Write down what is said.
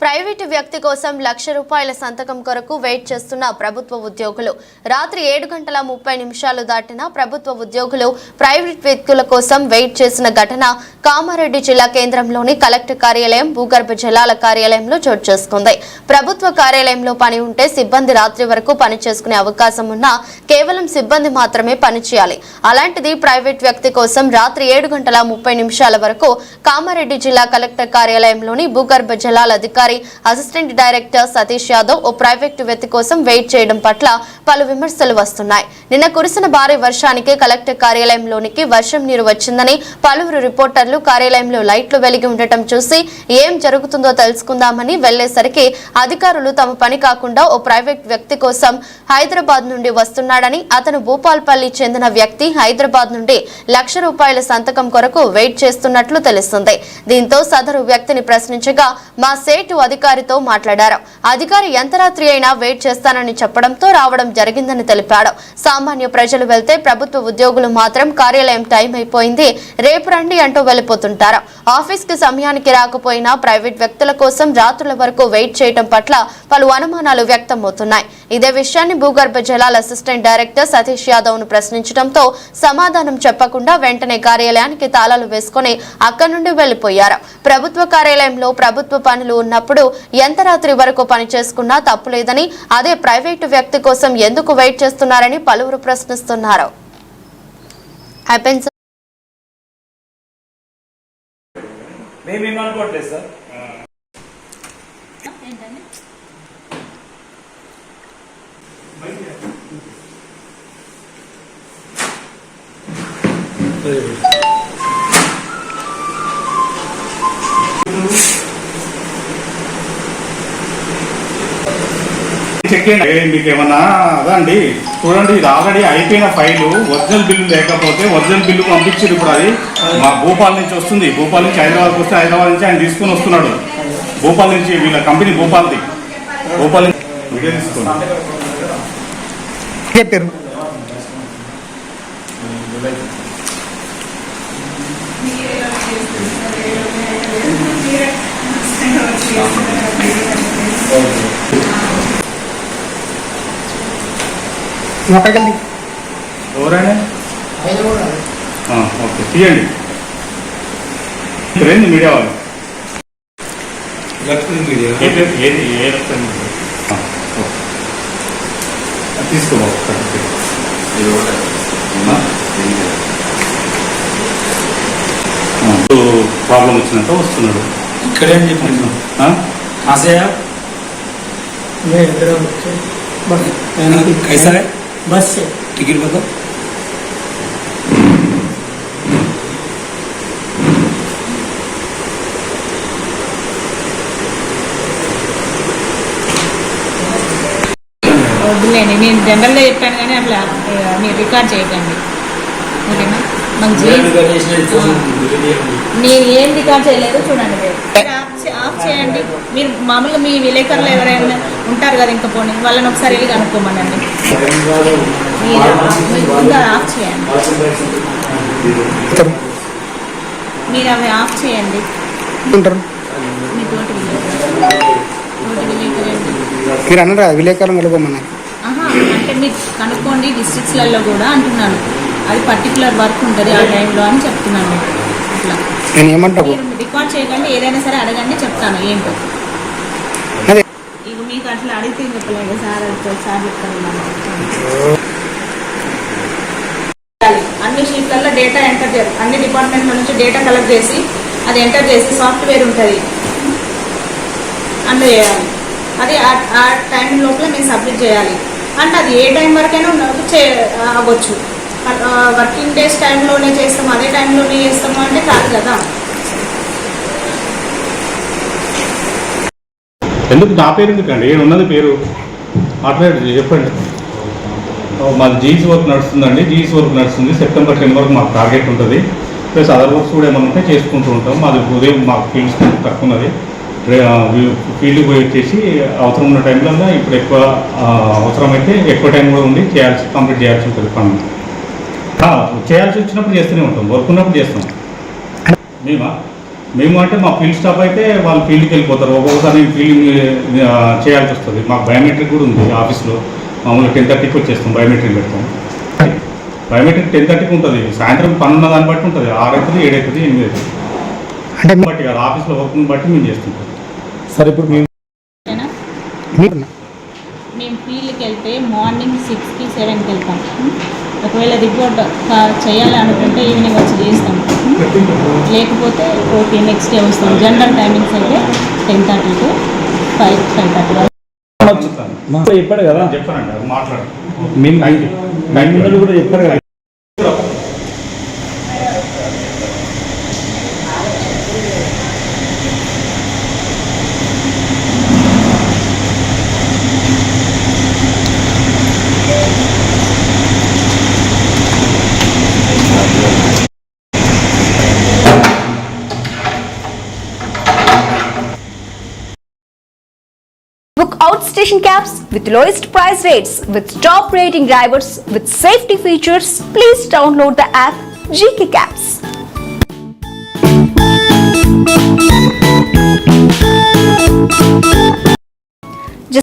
Private వ్యక్తి కోసం లక్ష రూపాయల సంతకం కొరకు వెయిట్ చేస్తున్న ప్రభుత్వ ఉద్యోగులు. రాత్రి ఏడు గంటల ముప్పై నిమిషాలు దాటిన ప్రభుత్వ ఉద్యోగులు ప్రైవేట్ వ్యక్తుల కోసం వెయిట్ చేసిన ఘటన కామారెడ్డి జిల్లా కేంద్రంలోని కలెక్టర్ కార్యాలయం భూగర్భ జలాల కార్యాలయంలో చోటు చేసుకుంది. ప్రభుత్వ కార్యాలయంలో పని ఉంటే సిబ్బంది రాత్రి వరకు పని చేసుకునే అవకాశం ఉన్నా కేవలం సిబ్బంది మాత్రమే పని చేయాలి. అలాంటిది ప్రైవేట్ వ్యక్తి కోసం రాత్రి ఏడు గంటల ముప్పై నిమిషాల వరకు కామారెడ్డి జిల్లా కలెక్టర్ కార్యాలయంలోని భూగర్భ జలాల అధికారి అసిస్టెంట్ డైరెక్టర్ సతీష్ యాదవ్ ఓ ప్రైవేట్ వ్యక్తి కోసం వెయిట్ చేయడం పట్ల పలు విమర్శలు వస్తున్నాయి. నిన్న కురిసిన భారీ వర్షానికి కలెక్టర్ కార్యాలయంలోనికి వర్షం నీరు వచ్చిందని పలువురు రిపోర్టర్లు కార్యాలయంలో లైట్లు వెలిగి ఉండటం చూసి ఏం జరుగుతుందో తెలుసుకుందామని వెళ్ళేసరికి అధికారులు తమ పని కాకుండా ఓ ప్రైవేట్ వ్యక్తి కోసం హైదరాబాద్ నుండి వస్తున్నాడని అతను భూపాల్పల్లి చెందిన వ్యక్తి హైదరాబాద్ నుండి లక్ష రూపాయల సంతకం కొరకు వెయిట్ చేస్తున్నట్లు తెలుస్తుంది. దీంతో సదరు వ్యక్తిని ప్రశ్నించగా మా సేటు అధికారితో మాట్లాడారు. అధికారి ఎంత రాత్రి అయినా వెయిట్ చేస్తానని చెప్పడంతో రావడం జరిగిందని తెలిపాడు. సామాన్య ప్రజలు వెళ్తే ప్రభుత్వ ఉద్యోగులు మాత్రం కార్యాలయం టైం అయిపోయింది రేపు రండి అంటూ వెళ్ళిపోతుంటారు. ఆఫీస్కి సమయానికి రాకపోయినా ప్రైవేట్ వ్యక్తుల కోసం రాత్రుల వరకు వెయిట్ చేయడం పట్ల పలు అనుమానాలు వ్యక్తమవుతున్నాయి. ఇదే విషయాన్ని భూగర్భ జలాల అసిస్టెంట్ డైరెక్టర్ సతీష్ యాదవ్ను ప్రశ్నించడంతో సమాధానం చెప్పకుండా వెంటనే కార్యాలయానికి తాళాలు వేసుకుని అక్కడి నుండి వెళ్ళిపోయారు ప్రభుత్వ కార్యాలయంలో ప్రభుత్వ పనులు ఉన్న ఉన్నప్పుడు ఎంత రాత్రి వరకు పని చేసుకున్నా తప్పులేదని అదే ప్రైవేటు వ్యక్తి కోసం ఎందుకు వెయిట్ చేస్తున్నారని పలువురు ప్రశ్నిస్తున్నారు. హ్యాపెన్స్ మేమేమనుకోవట్లేదు చెక్ చేయండి మీకు ఏమన్నా అదా అండి చూడండి ఇది ఆల్రెడీ అయిపోయిన ఫైలు ఒరిజినల్ బిల్లు లేకపోతే ఒరిజినల్ బిల్లు పంపించారు ఇప్పుడు అది మా భూపాల్ నుంచి వస్తుంది భూపాల్ నుంచి హైదరాబాద్కి వస్తే హైదరాబాద్ నుంచి ఆయన తీసుకొని వస్తున్నాడు భూపాల్ నుంచి వీళ్ళ కంపెనీ భూపాల్ది భూపాల్ నుంచి తీసుకోండి చెప్పారు ఎక్కడికి ఓకే. తీయండి. ఇక్కడేంది మీడియా వాళ్ళు? ఏది ప్రాబ్లం వచ్చినంత వస్తున్నాడు. ఇక్కడే అని చెప్పాను ఆశయ నేను బస్ టికెట్ కదా? నేను జనరల్గా చెప్పాను కానీ అట్లా మీరు రికార్డ్ చేయకండి. ఓకేనా? నేను ఏం రికార్డ్ చేయలేదు చూడండి. ఆఫ్ చేయండి. మీరు మామూలుగా మీ విలేకరులు ఎవరైనా ఉంటారు కదా ఇంకా పోనీ వాళ్ళని ఒకసారి వెళ్ళి కనుక్కోమనండి. మీరు ఆఫ్ చేయండి. మీరు అవి ఆఫ్ చేయండి? మీరు అన్నారు అంటే మీరు కనుక్కోండి డిస్ట్రిక్ట్స్లలో కూడా అంటున్నాను. అది పర్టికులర్ వర్క్ ఉంటుంది ఆ టైంలో అని చెప్తున్నాను. ఇట్లా. నేను ఏమంటా మీరు రికార్డ్ చేయకండి ఏదైనా సరే అడగండి చెప్తాను. ఏంటో. ఇక మీకు అట్లా అడిగితే చెప్పలేదు సార్ సార్ చెప్తాను అన్ని షీట్లలో డేటా ఎంటర్ చేయాలి అన్ని డిపార్ట్మెంట్ల నుంచి డేటా కలెక్ట్ చేసి అది ఎంటర్ చేసి సాఫ్ట్వేర్ ఉంటుంది. అందులో చేయాలి అది ఆ- టైం లోపల మేము సబ్మిట్ చేయాలి. అంటే అది ఏ టైం వరకైనా చే అవ్వచ్చు. వర్కింగ్ డేస్ టైంలోనే చేస్తాము అదే టైంలోనే చేస్తాము అంటే కాదు కదా. ఎందుకు నా పేరు ఎందుకండి? ఏడు ఉన్నది పేరు? మాట్లాడండి చెప్పండి. మాది జీఈస్ వర్క్ నడుస్తుందండి. జీఈస్ వర్క్ నడుస్తుంది. సెప్టెంబర్ టెన్ వరకు మాకు టార్గెట్ ఉంటుంది. ప్లస్ అదర్ వర్క్స్ కూడా ఏమైనా ఉంటే చేసుకుంటూ ఉంటాం. మాది ఉదయం మాకు ఫీల్డ్స్ తక్కువ ఉన్నది ఫీల్డ్ పోయి వచ్చేసి అవసరం ఉన్న టైంలో ఇప్పుడు ఎక్కువ అవసరమైతే ఎక్కువ టైం కూడా ఉంది చేయాల్సి కంప్లీట్ చేయాల్సి ఉంటుంది పనులు చేయాల్సి వచ్చినప్పుడు చేస్తూనే ఉంటాం. వర్క్ ఉన్నప్పుడు చేస్తాం. మేమా? మేము అంటే మా ఫీల్డ్ స్టాఫ్ అయితే వాళ్ళు ఫీల్డ్కి వెళ్ళిపోతారు. ఒక్కొక్కసారి ఫీల్డ్ చేయాల్సి వస్తుంది. మాకు బయోమెట్రిక్ కూడా ఉంది ఆఫీస్లో మామూలుగా టెన్ థర్టీకి వచ్చేస్తాం బయోమెట్రిక్ పెడతాం. బయోమెట్రిక్ టెన్ థర్టీకి ఉంటుంది. సాయంత్రం పని ఉన్న దాన్ని బట్టి ఉంటుంది. ఆరు అవుతుంది ఏడు అవుతుంది ఎనిమిది అవుతుంది. అంటే బట్టి కాదు ఆఫీస్లో వర్క్ని బట్టి మేము చేస్తుంటాం. సరే ఇప్పుడు మేము మేము ఫీల్డ్కి వెళ్తే మార్నింగ్ సిక్స్కి సెవెన్కి వెళ్తాం. ఒకవేళ రిపోర్ట్ చేయాలి అనుకుంటే ఈవినింగ్ వచ్చి చేస్తాం. లేకపోతే ఓకే నెక్స్ట్ డే వస్తాం జనరల్ టైమింగ్స్ అయితే ten thirty to five five thirty వరకు. చెప్పాడు కదా. చెప్పానండి అది మాట్లాడు మేము కూడా చెప్పారు కదా. outstation cabs with lowest price rates with top rating drivers with safety features, please download the app GK Cabs.